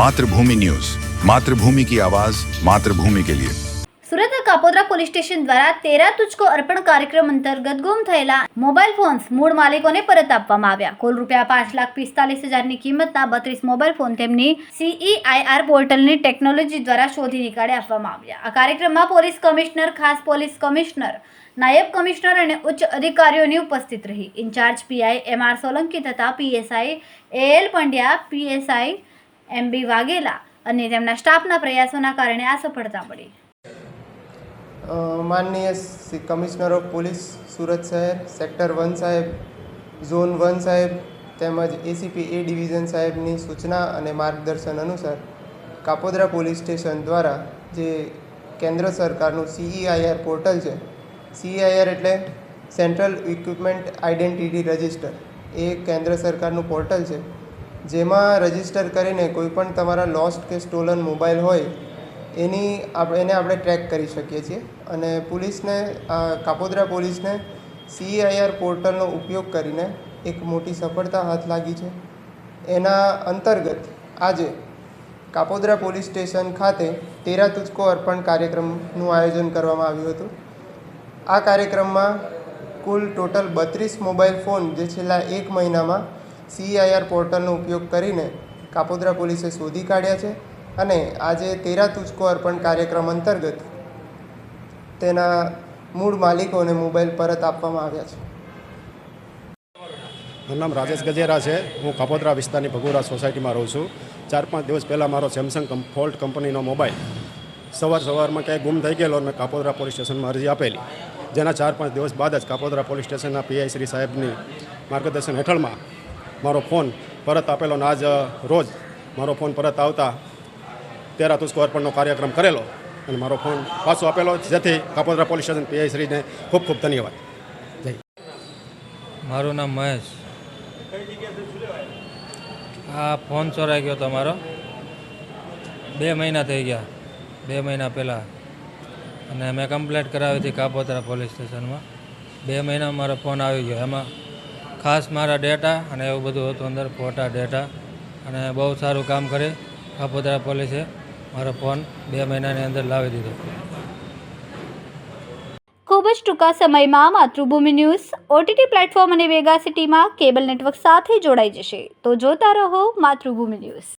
Mathrubhumi news Mathrubhumi કી આવાઝ માતૃભૂમિ કે લિયે Surat Kapodra police station દ્વારા તેરા તુચકો અર્પણ કાર્યક્રમ અંતર્ગત ગુમ થયેલા મોબાઈલ ફોન્સ મૂળ માલિકોને પરત આપવામાં આવ્યા. કુલ રૂપિયા પાંચ લાખ પિસ્તાલીસ હજારની કિંમતના બત્રીસ મોબાઈલ ફોન તેમની સીઈઆઈઆર પોર્ટલની ટેકનોલોજી દ્વારા શોધી નીકાળી આપવામાં આવ્યા. આ કાર્યક્રમમાં પોલીસ કમિશનર, ખાસ પોલીસ કમિશનર, નાયબ કમિશનર અને ઉચ્ચ અધિકારીઓની ઉપસ્થિત રહી. Incharge PI M R Solanki તથા PSI A L Pandya PSI M B Vaghela અને તેમના સ્ટાફના પ્રયાસોના કારણે આ સફળતા મળી. માનનીય કમિશનર ઓફ પોલીસ સુરત શહેર સેક્ટર વન સાહેબ, ઝોન વન સાહેબ તેમજ એસીપી એ ડિવિઝન સાહેબની સૂચના અને માર્ગદર્શન અનુસાર કાપોદ્રા પોલીસ સ્ટેશન દ્વારા જે કેન્દ્ર સરકારનું સીઈઆઈઆર પોર્ટલ છે સીઈઆઈઆર એટલે સેન્ટ્રલ ઇક્વિપમેન્ટ આઇડેન્ટિટી રજિસ્ટર એ કેન્દ્ર સરકારનું પોર્ટલ છે. જેમાં રજિસ્ટર કરીને કોઈપણ તમારા લોસ્ટ કે સ્ટોલન મોબાઈલ હોય, એની એને આપણે ટ્રેક કરી શકીએ છીએ. અને પોલીસને કાપોદ્રા પોલીસને સીઆઈઆર પોર્ટલનો ઉપયોગ કરીને એક મોટી સફળતા હાથ લાગી છે. એના અંતર્ગત આજે કાપોદ્રા પોલીસ સ્ટેશન ખાતે તેરા તુચકો અર્પણ કાર્યક્રમનું આયોજન કરવામાં આવ્યું હતું. આ કાર્યક્રમમાં કુલ ટોટલ બત્રીસ મોબાઈલ ફોન જે છેલ્લા એક મહિનામાં સીઆઈઆર પોર્ટલનો ઉપયોગ કરીને કાપોદ્રા પોલીસે શોધી કાઢ્યા છે અને આજે તેરા તુચકો અર્પણ કાર્યક્રમ અંતર્ગત તેના મૂળ માલિકોને મોબાઈલ પરત આપવામાં આવ્યા છે. મારું નામ રાજેશ ગજેરા છે. હું કાપોદ્રા વિસ્તારની ભગોરા સોસાયટીમાં રહું છું. ચાર પાંચ દિવસ પહેલાં મારો સેમસંગ ફોલ્ટ કંપનીનો મોબાઈલ સવાર સવારમાં ક્યાંય ગુમ થઈ ગયેલો અને મેં કાપોદ્રા પોલીસ સ્ટેશનમાં અરજી આપેલી. જેના ચાર પાંચ દિવસ બાદ જ કાપોદ્રા પોલીસ સ્ટેશનના પીઆઈ શ્રી સાહેબની માર્ગદર્શન હેઠળમાં મારો ફોન પરત આપેલો ને આજ રોજ મારો ફોન પરત આવતા તેરા તુસ્કો અર્પણનો કાર્યક્રમ કરેલો અને મારો ફોન પાછો આપેલો. જેથી કાપોદરા પોલીસ સ્ટેશન પીઆઈ શ્રીને ખૂબ ખૂબ ધન્યવાદ. જય મારું નામ મહેશ. આ ફોન ચોરાઈ ગયો તમારો. બે મહિના થઈ ગયા. બે મહિના પહેલાં. અને મેં કમ્પ્લેટ કરાવી હતી કાપોતરા પોલીસ સ્ટેશનમાં. બે મહિના મારો ફોન આવી ગયો. એમાં ખાસ મારા ડેટા અને એવું બધું હતું અંદર ફોટા ડેટા. અને બહુ સારું કામ કરી કાપોતરા પોલીસે મારો ફોન બે મહિનાની અંદર લાવી દીધો. ખૂબ જ ટૂંકા સમયમાં માતૃભૂમિ ન્યૂઝ, ઓટીટી પ્લેટફોર્મ અને વેગા સિટીમાં કેબલ નેટવર્ક સાથે જોડાઈ જશે. તો જોતા રહો માતૃભૂમિ ન્યૂઝ.